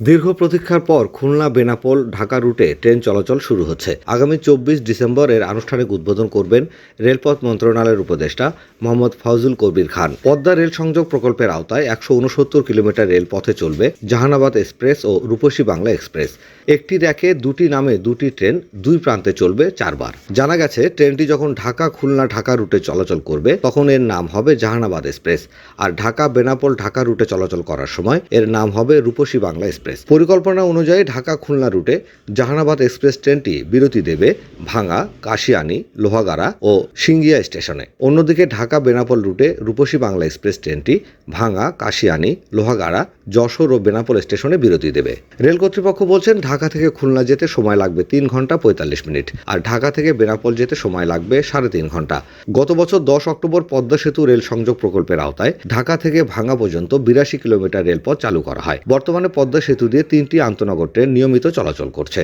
দীর্ঘ প্রতীক্ষার পর খুলনা, বেনাপোল, ঢাকা রুটে ট্রেন চলাচল শুরু হচ্ছে। আগামী চব্বিশ ডিসেম্বর এর আনুষ্ঠানিক উদ্বোধন করবেন রেলপথ মন্ত্রণালয়ের উপদেষ্টা মোহাম্মদ ফাউজুল কবির খান। পদ্মা রেল সংযোগ প্রকল্পের আওতায় একশো উনসত্তর কিলোমিটার রেল পথে চলবে জাহানাবাদ এক্সপ্রেস ও রূপসী বাংলা এক্সপ্রেস। একটি র্যাকে দুটি নামে দুটি ট্রেন দুই প্রান্তে চলবে চারবার। জানা গেছে, ট্রেনটি যখন ঢাকা, খুলনা, ঢাকা রুটে চলাচল করবে, তখন এর নাম হবে জাহানাবাদ এক্সপ্রেস। আর ঢাকা, বেনাপোল, ঢাকা রুটে চলাচল করার সময় এর নাম হবে রূপসী বাংলা এক্সপ্রেস। পরিকল্পনা অনুযায়ী ঢাকা খুলনা রুটে জাহানাবাদ এক্সপ্রেস ট্রেনটি বিরতি দেবে ভাঙা কাশিয়ানি, লোহাগাড়া ও সিঙ্গিয়া স্টেশনে। অন্যদিকে ঢাকা বেনাপোল রুটে রূপসী বাংলা এক্সপ্রেস ট্রেনটি ভাঙা কাশিয়ানি, লোহাগাড়া, যশোর ও বেনাপোল স্টেশনে বিরতি দেবে। রেল কর্তৃপক্ষ বলছেন, ঢাকা থেকে খুলনা যেতে সময় লাগবে তিন ঘণ্টা পঁয়তাল্লিশ মিনিট আর ঢাকা থেকে বেনাপোল যেতে সময় লাগবে সাড়ে তিন ঘণ্টা। গত বছর দশ অক্টোবর পদ্মা সেতু রেল সংযোগ প্রকল্পের আওতায় ঢাকা থেকে ভাঙা পর্যন্ত বিরাশি কিলোমিটার রেলপথ চালু করা হয়। বর্তমানে পদ্মা সেতু দিয়ে তিনটি আন্তনগর ট্রেন নিয়মিত চলাচল করছে।